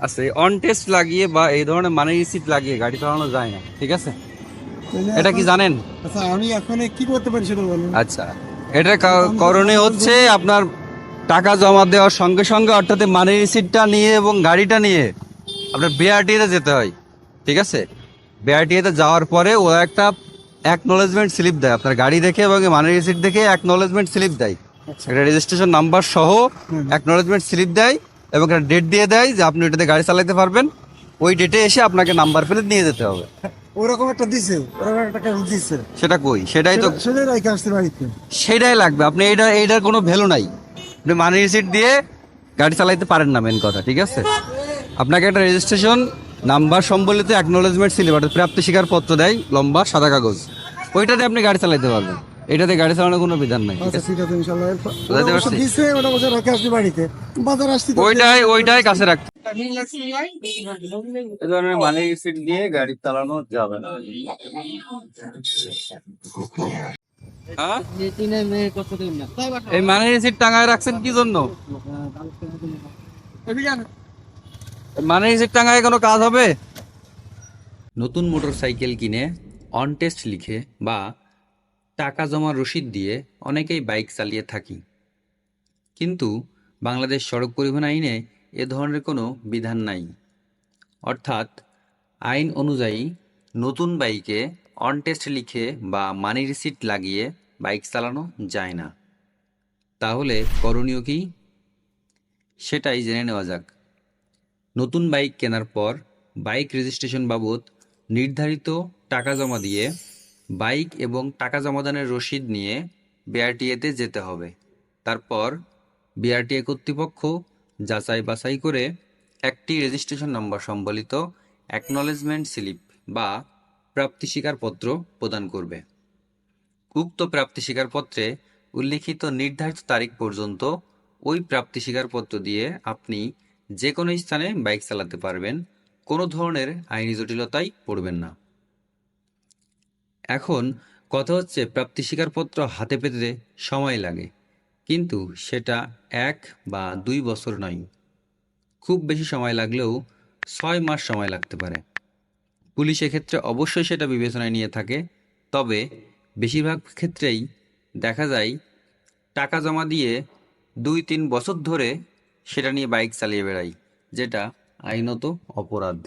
আচ্ছা on test লাগিয়ে বা এই ধরনের মানি রিসিট লাগিয়ে গাড়ি চালানো যায় না ঠিক আছে? এটা কি জানেন? আচ্ছা আমি এখন কি করতে পারি সেটা বলুন। আচ্ছা এটা কা- করণীয় হচ্ছে আপনার টাকা জমা দেওয়ার সঙ্গে সঙ্গে অর্থাৎ মানি রিসিটটা নিয়ে এবং গাড়িটা নিয়ে আপনার বিআরটিএতে যেতে হয় ঠিক আছে? বিআরটিএতে যাওয়ার পরে ও একটা অ্যাকনোলেজমেন্ট স্লিপ দেয় আপনার গাড়ি দেখে এবং মানি রিসিট দেখে অ্যাকনোলেজমেন্ট স্লিপ দেয়। আচ্ছা। একটা রেজিস্ট্রেশন নাম্বার সহ। অ্যাকনোলেজমেন্ট স্লিপ দেয় এবং একটা ডেট দিয়ে দেয় যে আপনি ওইটাতে গাড়ি চালাতে পারবেন। ওই ডেটে এসে আপনাকে নাম্বার প্লেট নিয়ে যেতে হবে। ওরকম একটা দিছে ওরকম একটা কাগজ দিছে। সেটা কই? সেটাই তো সেটাই রাখে আসছে বাড়িতে। সেটাই লাগবে। আপনি এটা এইটার কোনো ভ্যালু নাই। আপনি মানি রিসিট দিয়ে গাড়ি চালাইতে পারেন না মেন কথা ঠিক আছে? আপনাকে একটা রেজিস্ট্রেশন নাম্বার সম্বলিত অ্যাকনোলেজমেন্ট স্লিপ অর্থাৎ প্রাপ্তি স্বীকার পত্র দেয় লম্বা সাদা কাগজ। ওইটাতে আপনি গাড়ি চালাইতে পারবেন। এটাতে গাড়ি চালানোর কোনো বিধান নাই আচ্ছা আছে? ঠিক আছে ইনশাল্লাহ। বুঝাতে পারছি? দিছে ওটা বসে রাখে আসছে বাড়িতে। বাজার আসছি ওইটাই ওইটাই কাছে রাখতে এই ধরনের মানি রিসিট দিয়ে গাড়ি চালানো যাবে না। হ্যাঁ? এই মানি রিসিট টাঙায় রাখছেন কি জন্য? মানি রিসিট টাঙায় কোনো কাজ হবে? নতুন মোটরসাইকেল কিনে অন টেস্ট লিখে বা টাকা জমা রসিদ দিয়ে অনেকেই বাইক চালিয়ে থাকি। কিন্তু বাংলাদেশ সড়ক পরিবহন আইনে এ ধরনের কোনো বিধান নাই। অর্থাৎ আইন অনুযায়ী নতুন বাইকে অন টেস্ট লিখে বা মানি রিসিট লাগিয়ে বাইক চালানো যায় না। তাহলে করণীয় কি? সেটাই জেনে নেওয়া যাক। নতুন বাইক কেনার পর বাইক রেজিস্ট্রেশন বাবদ নির্ধারিত টাকা জমা দিয়ে বাইক এবং টাকা জমাদানের রসিদ নিয়ে বিআরটিএতে যেতে হবে। তারপর বিআরটিএ কর্তৃপক্ষ যাচাই বাছাই করে একটি রেজিস্ট্রেশন নম্বর সম্বলিত অ্যাকনলেজমেন্ট স্লিপ বা প্রাপ্তি স্বীকারপত্র প্রদান করবে। উক্ত প্রাপ্তি স্বীকারপত্রে উল্লিখিত নির্ধারিত তারিখ পর্যন্ত ওই প্রাপ্তি স্বীকারপত্র দিয়ে আপনি যে কোনো স্থানে বাইক চালাতে পারবেন, কোনো ধরনের আইনি জটিলতায় পড়বেন না। এখন কথা হচ্ছে প্রাপ্তি স্বীকারপত্র হাতে পেতে সময় লাগে। কিন্তু সেটা এক বা দুই বছর নয়। খুব বেশি সময় লাগলেও ছয় মাস সময় লাগতে পারে। পুলিশ এক্ষেত্রে অবশ্যই সেটা বিবেচনায় নিয়ে থাকে। তবে বেশিরভাগ ক্ষেত্রেই দেখা যায়, টাকা জমা দিয়ে দুই তিন বছর ধরে সেটা নিয়ে বাইক চালিয়ে বেড়াই যেটা আইনত অপরাধ।